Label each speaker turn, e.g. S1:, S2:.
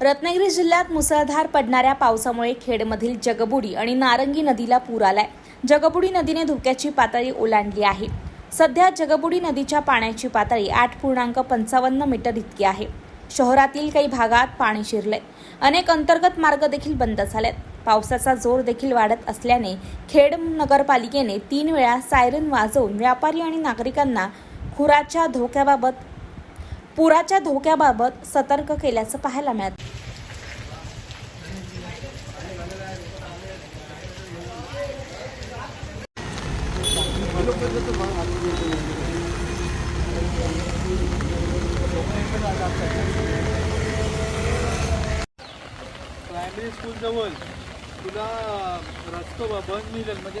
S1: रत्नागिरी जिल्ह्यात मुसळधार पडणाऱ्या पावसामुळे खेडमधील जगबुडी आणि नारंगी नदीला पूर आलाय. जगबुडी नदीने धोक्याची पातळी ओलांडली आहे. सध्या जगबुडी नदीच्या पाण्याची पातळी आठ पूर्णांक पंचावन्न मीटर इतकी आहे. शहरातील काही भागात पाणी शिरलंय. अनेक अंतर्गत मार्ग देखील बंद झालेत. पावसाचा जोर देखील वाढत असल्याने खेड नगरपालिकेने तीन वेळा सायरन वाजवून व्यापारी आणि नागरिकांना खुराच्या धोक्याबाबत पुराच्या धोक्याबाबत सतर्क केल्याचं पाहायला मिळत.
S2: प्रायमरी स्कूल जवळ तुला रस्तो बंद मिळेल. म्हणजे